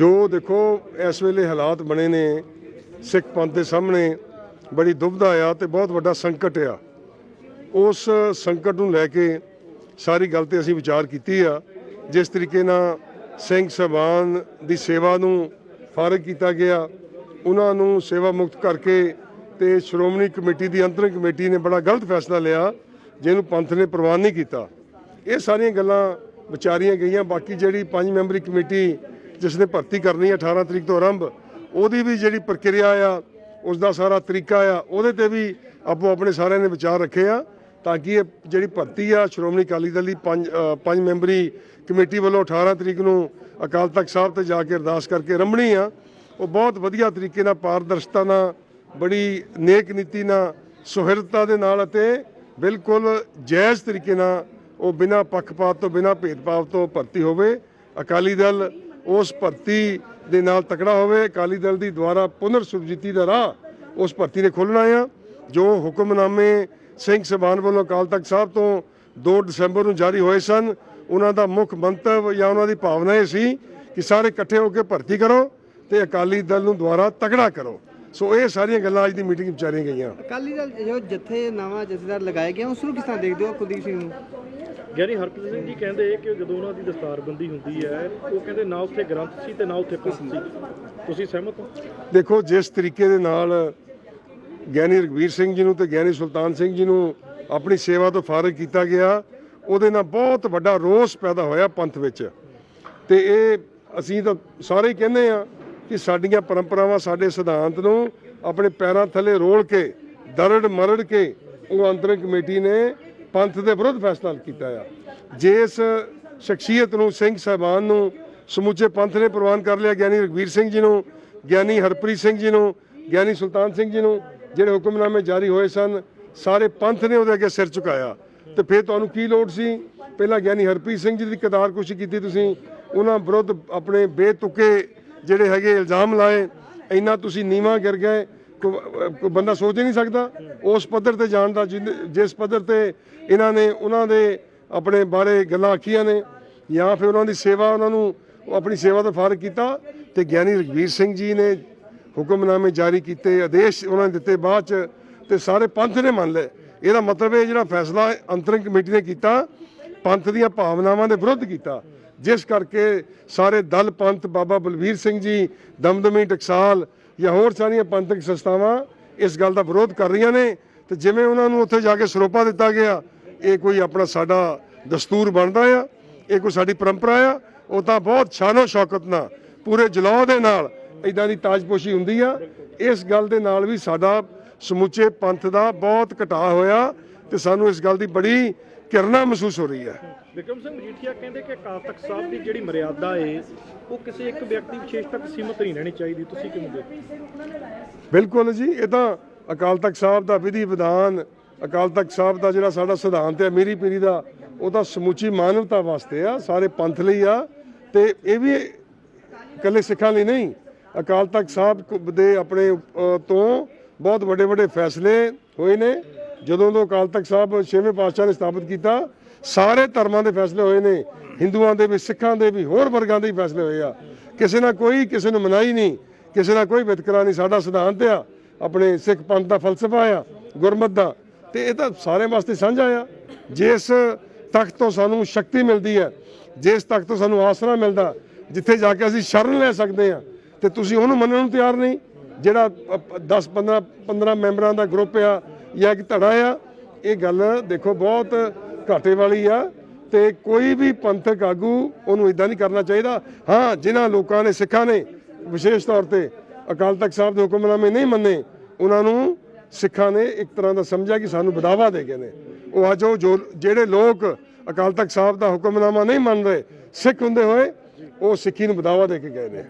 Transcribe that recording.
ਜੋ ਦੇਖੋ, ਇਸ ਵੇਲੇ ਹਾਲਾਤ ਬਣੇ ਨੇ, ਸਿੱਖ ਪੰਥ ਦੇ ਸਾਹਮਣੇ ਬੜੀ ਦੁਬਧਾ ਆ ਤੇ ਬਹੁਤ ਵੱਡਾ ਸੰਕਟ ਆ। ਉਸ ਸੰਕਟ ਨੂੰ ਲੈ ਕੇ ਸਾਰੀ ਗੱਲ ਤੇ ਅਸੀਂ ਵਿਚਾਰ ਕੀਤੀ ਆ। ਜਿਸ ਤਰੀਕੇ ਨਾਲ ਸਿੰਘ ਸਭਾਨ ਦੀ ਸੇਵਾ ਨੂੰ ਫਾਰਗ ਕੀਤਾ ਗਿਆ, ਉਹਨਾਂ ਨੂੰ ਸੇਵਾ ਮੁਕਤ ਕਰਕੇ ਤੇ ਸ਼੍ਰੋਮਣੀ ਕਮੇਟੀ ਦੀ, ਅੰਤਰਿਮ ਕਮੇਟੀ ਨੇ ਬੜਾ ਗਲਤ ਫੈਸਲਾ ਲਿਆ, ਜਿਹਨੂੰ ਪੰਥ ਨੇ ਪ੍ਰਵਾਨ ਨਹੀਂ ਕੀਤਾ। ਇਹ ਸਾਰੀਆਂ ਗੱਲਾਂ ਵਿਚਾਰੀਆਂ ਗਈਆਂ, ਬਾਕੀ ਜਿਹੜੀ ਪੰਜ ਮੈਂਬਰੀ ਕਮੇਟੀ ਜਿਸ ਨੇ ਭਰਤੀ ਕਰਨੀ ਹੈ 18 ਤਰੀਕ ਤੋਂ ਆਰੰਭ, ਉਹਦੀ ਵੀ ਜਿਹੜੀ ਪ੍ਰਕਿਰਿਆ ਆ ਉਸ ਦਾ ਸਾਰਾ ਤਰੀਕਾ ਆ, ਉਹਦੇ ਤੇ ਵੀ ਆਪੋ ਆਪਣੇ ਸਾਰਿਆਂ ਨੇ ਵਿਚਾਰ ਰੱਖੇ ਆ, ਤਾਂ ਕਿ ਇਹ ਜਿਹੜੀ ਭਰਤੀ ਆ, ਸ਼੍ਰੋਮਣੀ ਅਕਾਲੀ ਦਲ ਦੀ ਪੰਜ ਪੰਜ ਮੈਂਬਰੀ ਕਮੇਟੀ ਵੱਲੋਂ 18 ਤਰੀਕ ਨੂੰ ਅਕਾਲ ਤਖਤ ਸਾਹਿਬ ਤੇ ਜਾ ਕੇ ਅਰਦਾਸ ਕਰਕੇ ਰੰਭਣੀ ਆ, ਉਹ ਬਹੁਤ ਵਧੀਆ ਤਰੀਕੇ ਨਾਲ ਪਾਰਦਰਸ਼ਤਾ ਨਾਲ, ਬੜੀ ਨੇਕ ਨੀਤੀ ਨਾਲ, ਸੁਹਿਰਦਤਾ ਦੇ ਨਾਲ ਅਤੇ ਬਿਲਕੁਲ ਜਾਇਜ਼ ਤਰੀਕੇ ਨਾਲ ਉਹ ਬਿਨਾਂ ਪੱਖਪਾਤ ਤੋਂ, ਬਿਨਾਂ ਭੇਦਭਾਵ ਤੋਂ ਭਰਤੀ ਹੋਵੇ, ਅਕਾਲੀ ਦਲ ਉਸ ਭਰਤੀ ਦੇ ਨਾਲ ਤਕੜਾ ਹੋਵੇ, ਅਕਾਲੀ ਦਲ ਦੀ ਦੁਆਰਾ ਪੁਨਰ ਸੁਰਜੀਤੀ ਦਾ ਰਾਹ ਉਸ ਭਰਤੀ ਨੇ ਖੋਲਣਾ ਆ, ਜੋ ਹੁਕਮਨਾਮੇ ਸਿੰਘ ਸਭਾਨ ਵੱਲੋਂ ਅਕਾਲ ਤਖਤ ਸਾਹਿਬ ਤੋਂ 2 ਦਸੰਬਰ ਨੂੰ ਜਾਰੀ ਹੋਏ ਸਨ। ਉਹਨਾਂ ਦਾ ਮੁੱਖ ਮੰਤਵ ਜਾਂ ਉਹਨਾਂ ਦੀ ਭਾਵਨਾ ਇਹ ਸੀ ਕਿ ਸਾਰੇ ਇਕੱਠੇ ਹੋ ਕੇ ਭਰਤੀ ਕਰੋ ਤੇ ਅਕਾਲੀ ਦਲ ਨੂੰ ਦੁਆਰਾ ਤਕੜਾ ਕਰੋ। ਸੋ ਇਹ ਸਾਰੀਆਂ ਗੱਲਾਂ ਅੱਜ ਦੀ ਮੀਟਿੰਗ ਵਿੱਚ ਵਿਚਾਰੀਆਂ ਗਈਆਂ। ਅਕਾਲੀ ਦਲ ਜੋ ਜਥੇ ਨਵਾਂ ਜਥੇਦਾਰ ਲਗਾਇਆ ਗਿਆ, ਉਸ ਨੂੰ ਕਿਸ ਤਰ੍ਹਾਂ ਦੇਖਦੇ ਹੋ ਕੁਲਦੀਪ ਸਿੰਘ ਨੂੰ? ਗਿਆਨੀ ਹਰਪ੍ਰੀਤ ਸਿੰਘ ਜੀ ਕਹਿੰਦੇ ਕਿ ਜਦੋਂ ਉਹਨਾਂ ਦੀ ਦਸਤਾਰਬੰਦੀ ਹੁੰਦੀ ਹੈ, ਉਹ ਕਹਿੰਦੇ ਨਾ ਉੱਥੇ ਗ੍ਰੰਥ ਸੀ ਤੇ ਨਾ ਉੱਥੇ ਪੰਥ ਸੀ। ਤੁਸੀਂ ਸਹਿਮਤ ਹੋ? ਦੇਖੋ, ਜਿਸ ਤਰੀਕੇ ਦੇ ਨਾਲ ਗਿਆਨੀ ਰਗਵੀਰ ਸਿੰਘ ਜੀ ਨੂੰ ਤੇ ਗਿਆਨੀ ਸੁਲਤਾਨ ਸਿੰਘ ਜੀ ਨੂੰ ਆਪਣੀ ਸੇਵਾ ਤੋਂ ਫਾਰਗ ਕੀਤਾ ਗਿਆ, ਉਹਦੇ ਨਾਲ ਬਹੁਤ ਵੱਡਾ ਰੋਸ ਪੈਦਾ ਹੋਇਆ ਪੰਥ ਵਿੱਚ। ਤੇ ਇਹ ਅਸੀਂ ਤਾਂ ਸਾਰੇ ਹੀ ਕਹਿੰਦੇ ਆ ਕਿ ਸਾਡੀਆਂ ਪਰੰਪਰਾਵਾਂ ਸਾਡੇ ਸਿਧਾਂਤ ਨੂੰ ਆਪਣੇ ਪੈਰਾਂ ਥੱਲੇ ਰੋਲ ਕੇ, ਦਰੜ ਮਰੜ ਕੇ ਉਹ ਅੰਤਰਿਮ ਕਮੇਟੀ ਨੇ ਪੰਥ ਦੇ ਵਿਰੁੱਧ ਫੈਸਲਾ ਕੀਤਾ ਆ। ਜਿਸ ਸ਼ਖਸੀਅਤ ਨੂੰ, ਸਿੰਘ ਸਾਹਿਬਾਨ ਨੂੰ ਸਮੁੱਚੇ ਪੰਥ ਨੇ ਪ੍ਰਵਾਨ ਕਰ ਲਿਆ, ਗਿਆਨੀ ਰਗਵੀਰ ਸਿੰਘ ਜੀ ਨੂੰ, ਗਿਆਨੀ ਹਰਪ੍ਰੀਤ ਸਿੰਘ ਜੀ ਨੂੰ, ਗਿਆਨੀ ਸੁਲਤਾਨ ਸਿੰਘ ਜੀ ਨੂੰ, ਜਿਹੜੇ ਹੁਕਮਨਾਮੇ ਜਾਰੀ ਹੋਏ ਸਨ, ਸਾਰੇ ਪੰਥ ਨੇ ਉਹਦੇ ਅੱਗੇ ਸਿਰ ਝੁਕਾਇਆ। ਤੇ ਫਿਰ ਤੁਹਾਨੂੰ ਕੀ ਲੋੜ ਸੀ? ਪਹਿਲਾਂ ਗਿਆਨੀ ਹਰਪ੍ਰੀਤ ਸਿੰਘ ਜੀ ਦੀ ਕਦਾਰਕੁਸ਼ੀ ਕੀਤੀ ਤੁਸੀਂ। ਉਹਨਾਂ ਵਿਰੁੱਧ ਆਪਣੇ ਬੇਤੁਕੇ ਜਿਹੜੇ ਹੈਗੇ ਇਲਜ਼ਾਮ ਲਾਏ। ਇੰਨਾ ਤੁਸੀਂ ਨੀਵਾ ਗਿਰ ਗਏ। ਕੋਈ ਬੰਦਾ ਸੋਚ ਹੀ ਨਹੀਂ ਸਕਦਾ। ਉਸ ਪੱਧਰ ਤੇ ਜਾਣ ਦਾ, ਜਿਨ- ਜਿਸ ਪੱਧਰ ਤੇ ਇਹਨਾਂ ਨੇ ਉਹਨਾਂ ਦੇ ਆਪਣੇ ਬਾਰੇ ਗੱਲਾਂ ਆਖੀਆਂ ਨੇ, ਜਾਂ ਫਿਰ ਉਹਨਾਂ ਦੀ ਸੇਵਾ, ਉਹਨਾਂ ਨੂੰ ਆਪਣੀ ਸੇਵਾ ਤੋਂ ਫਾਰਗ ਕੀਤਾ ਤੇ ਗਿਆਨੀ ਰਗਵੀਰ ਸਿੰਘ ਜੀ ਨੇ ਹੁਕਮਨਾਮੇ ਜਾਰੀ ਕੀਤੇ, ਆਦੇਸ਼ ਉਹਨਾਂ ਨੇ ਦਿੱਤੇ ਬਾਅਦ ਚ ਤੇ ਸਾਰੇ ਪੰਥ ਨੇ ਮੰਨ ਲਏ। ਇਹਦਾ ਮਤਲਬ ਇਹ ਜਿਹੜਾ ਫੈਸਲਾ ਅੰਤਰਿੰਗ ਕਮੇਟੀ ਨੇ ਕੀਤਾ, ਪੰਥ ਦੀਆਂ ਭਾਵਨਾਵਾਂ ਦੇ ਵਿਰੁੱਧ ਕੀਤਾ। ਜਿਸ ਕਰਕੇ ਸਾਰੇ ਦਲ ਪੰਥ ਬਾਬਾ ਬਲਵੀਰ ਸਿੰਘ ਜੀ, ਦਮਦਮੀ ਟਕਸਾਲ ਜਾਂ ਹੋਰ ਸਾਰੀਆਂ ਪੰਥਕ ਸੰਸਥਾਵਾਂ ਇਸ ਗੱਲ ਦਾ ਵਿਰੋਧ ਕਰ ਰਹੀਆਂ ਨੇ ਤੇ ਜਿਵੇਂ ਉਹਨਾਂ ਨੂੰ ਉੱਥੇ ਜਾ ਕੇ ਸਰੋਪਾ ਦਿੱਤਾ ਗਿਆ, ਇਹ ਕੋਈ ਆਪਣਾ ਸਾਡਾ ਦਸਤੂਰ ਬਣਦਾ ਆ, ਇਹ ਕੋਈ ਸਾਡੀ ਪਰੰਪਰਾ ਆ, ਉਹ ਤਾਂ ਬਹੁਤ ਸ਼ਾਨੋ ਸ਼ੌਕਤ ਨਾਲ, ਪੂਰੇ ਜਲੌ ਦੇ ਨਾਲ ਇਦਾਂ ਦੀ ਤਾਜਪੋਸ਼ੀ ਹੁੰਦੀ ਆ। ਇਸ ਗੱਲ ਦੇ ਨਾਲ ਵੀ ਸਾਡਾ ਸਮੁੱਚੇ ਪੰਥ ਦਾ ਬਹੁਤ ਘਟਾਅ ਹੋਇਆ ਤੇ ਸਾਨੂੰ ਇਸ ਗੱਲ ਦੀ ਬੜੀ ਕਿਰਨਾ ਮਹਿਸੂਸ ਹੋ ਰਹੀ ਹੈ। ਵਿਕਰਮ ਸਿੰਘ ਮਜੀਠੀਆ ਕਹਿੰਦੇ ਕਿ ਅਕਾਲ ਤਖਤ ਸਾਹਿਬ ਦੀ ਜਿਹੜੀ ਮਰਿਆਦਾ ਏ ਉਹ ਕਿਸੇ ਇੱਕ ਵਿਅਕਤੀ ਵਿਸ਼ੇਸ਼ ਤੱਕ ਸੀਮਤ ਨਹੀਂ ਰਹਿਣੀ ਚਾਹੀਦੀ। ਤੁਸੀਂ ਕਿਵੇਂ ਦੇਖਦੇ? ਬਿਲਕੁਲ ਜੀ ਇਹ ਤਾਂ ਅਕਾਲ ਤਖਤ ਸਾਹਿਬ ਦਾ ਵਿਧੀ ਵਿਧਾਨ ਅਕਾਲ ਤਖਤ ਸਾਹਿਬ ਦਾ ਜਿਹੜਾ ਸਾਡਾ ਸਿਧਾਂਤ ਹੈ ਮੇਰੀ ਪੀਰੀ ਦਾ ਉਹ ਤਾਂ ਸਮੁੱਚੀ ਮਾਨਵਤਾ ਵਾਸਤੇ ਆ ਸਾਰੇ ਪੰਥ ਲਈ ਆ ਤੇ ਇਹ ਵੀ ਇਕੱਲੇ ਸਿੱਖਾਂ ਲਈ ਨਹੀਂ। ਅਕਾਲ ਤਖਤ ਸਾਹਿਬ ਦੇ ਆਪਣੇ ਤੋਂ ਬਹੁਤ ਵੱਡੇ ਵੱਡੇ ਫੈਸਲੇ ਹੋਏ ਨੇ ਜਦੋਂ ਤੋਂ ਅਕਾਲ ਤਖਤ ਸਾਹਿਬ ਛੇਵੇਂ ਪਾਤਸ਼ਾਹ ਨੇ ਸਥਾਪਿਤ ਕੀਤਾ, ਸਾਰੇ ਧਰਮਾਂ ਦੇ ਫੈਸਲੇ ਹੋਏ ਨੇ। ਹਿੰਦੂਆਂ ਦੇ ਵੀ, ਸਿੱਖਾਂ ਦੇ ਵੀ, ਹੋਰ ਵਰਗਾਂ ਦੇ ਵੀ ਫੈਸਲੇ ਹੋਏ ਆ। ਕਿਸੇ ਨਾਲ ਕੋਈ, ਕਿਸੇ ਨੂੰ ਮਨਾਈ ਨਹੀਂ, ਕਿਸੇ ਨਾਲ ਕੋਈ ਵਿਤਕਰਾ ਨਹੀਂ। ਸਾਡਾ ਸਿਧਾਂਤ ਆ, ਆਪਣੇ ਸਿੱਖ ਪੰਥ ਦਾ ਫਲਸਫਾ ਆ, ਗੁਰਮਤ ਦਾ। ਤੇ ਇਹ ਤਾਂ ਸਾਰੇ ਵਾਸਤੇ ਸਾਂਝਾ ਆ ਜਿਸ ਤਖਤ ਤੋਂ ਸਾਨੂੰ ਸ਼ਕਤੀ ਮਿਲਦੀ ਹੈ, ਜਿਸ ਤਖਤ ਤੋਂ ਸਾਨੂੰ ਆਸਰਾ ਮਿਲਦਾ, ਜਿੱਥੇ ਜਾ ਕੇ ਅਸੀਂ ਸ਼ਰਨ ਲੈ ਸਕਦੇ ਆ ਤੇ ਤੁਸੀਂ ਉਹਨੂੰ ਮੰਨਣ ਨੂੰ ਤਿਆਰ ਨਹੀਂ। ਜਿਹੜਾ 10 15 15 ਮੈਂਬਰਾਂ ਦਾ ਗਰੁੱਪ ਆ ਜਾਂ ਇੱਕ ਧੜਾ ਆ, ਇਹ ਗੱਲ ਦੇਖੋ ਬਹੁਤ ਘਾਟੇ ਵਾਲੀ ਆ ਤੇ ਕੋਈ ਵੀ ਪੰਥਕ ਆਗੂ ਉਹਨੂੰ ਇਦਾਂ ਨਹੀਂ ਕਰਨਾ ਚਾਹੀਦਾ। ਹਾਂ, ਜਿਨ੍ਹਾਂ ਲੋਕਾਂ ਨੇ, ਸਿੱਖਾਂ ਨੇ ਵਿਸ਼ੇਸ਼ ਤੌਰ ਤੇ ਅਕਾਲ ਤਖਤ ਸਾਹਿਬ ਦੇ ਹੁਕਮਨਾਮੇ ਨਹੀਂ ਮੰਨੇ, ਉਹਨਾਂ ਨੂੰ ਸਿੱਖਾਂ ਨੇ ਇੱਕ ਤਰ੍ਹਾਂ ਦਾ ਸਮਝਿਆ ਕਿ ਸਾਨੂੰ ਬਦਾਵਾ ਦੇ ਗਏ ਨੇ। ਉਹ ਅੱਜ ਉਹ ਜੋ, ਜਿਹੜੇ ਲੋਕ ਅਕਾਲ ਤਖਤ ਸਾਹਿਬ ਦਾ ਹੁਕਮਨਾਮਾ ਨਹੀਂ ਮੰਨ ਰਹੇ, ਸਿੱਖ ਹੁੰਦੇ ਹੋਏ, ਉਹ ਸਿੱਖੀ ਨੂੰ ਬਦਾਵਾ ਦੇ ਕੇ ਗਏ ਨੇ।